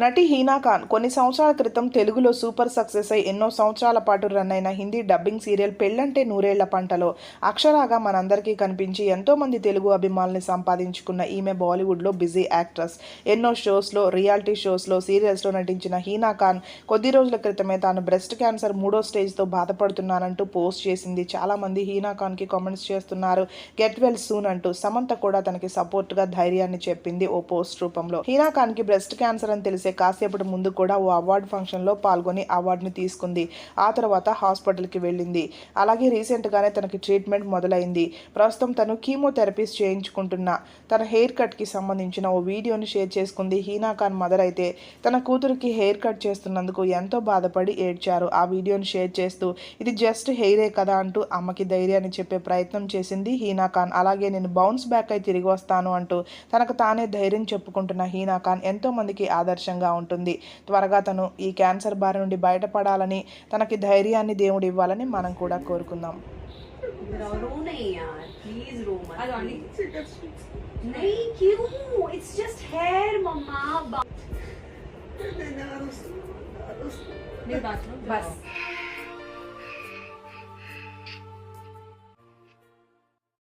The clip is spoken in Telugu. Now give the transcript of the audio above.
నటి హీనా ఖాన్ కొన్ని సంవత్సరాల క్రితం తెలుగులో సూపర్ సక్సెస్ అయి ఎన్నో సంవత్సరాల పాటు రన్ అయిన హిందీ డబ్బింగ్ సీరియల్ పెళ్ళంటే నూరేళ్ళ పంటలో. అక్షరాగా మనందరికీ కనిపించి ఎంతో మంది తెలుగు అభిమానుల్ని సంపాదించుకున్న ఈమె బాలీవుడ్లో బిజీ యాక్ట్రెస్. ఎన్నో షోస్లో రియాలిటీ షోస్లో సీరియల్స్లో నటించిన హీనా ఖాన్ కొద్ది రోజుల క్రితమే తాను బ్రెస్ట్ క్యాన్సర్ మూడో స్టేజ్తో బాధపడుతున్నానంటూ పోస్ట్ చేసింది. చాలా మంది హీనా ఖాన్కి కామెంట్స్ చేస్తున్నారు. గెట్ వెల్ సూన్ అంటూ సమంత కూడా తనకి సపోర్ట్గా ధైర్యాన్ని చెప్పింది ఓ పోస్ట్ రూపంలో. హీనా ఖాన్కి బ్రెస్ట్ క్యాన్సర్ అని తెలిసి కాసేపటి ముందు కూడా ఓ అవార్డు ఫంక్షన్లో పాల్గొని అవార్డుని తీసుకుంది. ఆ తర్వాత హాస్పిటల్కి వెళ్ళింది. అలాగే రీసెంట్గానే తనకి ట్రీట్మెంట్ మొదలైంది. ప్రస్తుతం తను కీమోథెరపీస్ చేయించుకుంటున్న తన హెయిర్ కట్కి సంబంధించిన ఓ వీడియోని షేర్ చేసుకుంది హీనా ఖాన్ మదర్ అయితే. తన కూతురికి హెయిర్ కట్ చేస్తున్నందుకు ఎంతో బాధపడి ఏడ్చారు. ఆ వీడియోని షేర్ చేస్తూ ఇది జస్ట్ హెయిరే కదా అంటూ అమ్మకి ధైర్యాన్ని చెప్పే ప్రయత్నం చేసింది హీనా ఖాన్. అలాగే నేను బౌన్స్ బ్యాక్ అయి తిరిగి వస్తాను అంటూ తనకు తానే ధైర్యం చెప్పుకుంటున్న హీనా ఖాన్ ఎంతో మందికి ఆదర్శంగా ఉంటుంది త్వరగా తను ఈ క్యాన్సర్ బారి నుండి బయటపడాలని తనకి ధైర్యాన్ని దేవుడు ఇవ్వాలని మనం కూడా కోరుకుందాం रो नहीं यार प्लीज रो मत I only नहीं क्यों इट्स जस्ट हेयर मम्मा नहीं बात बस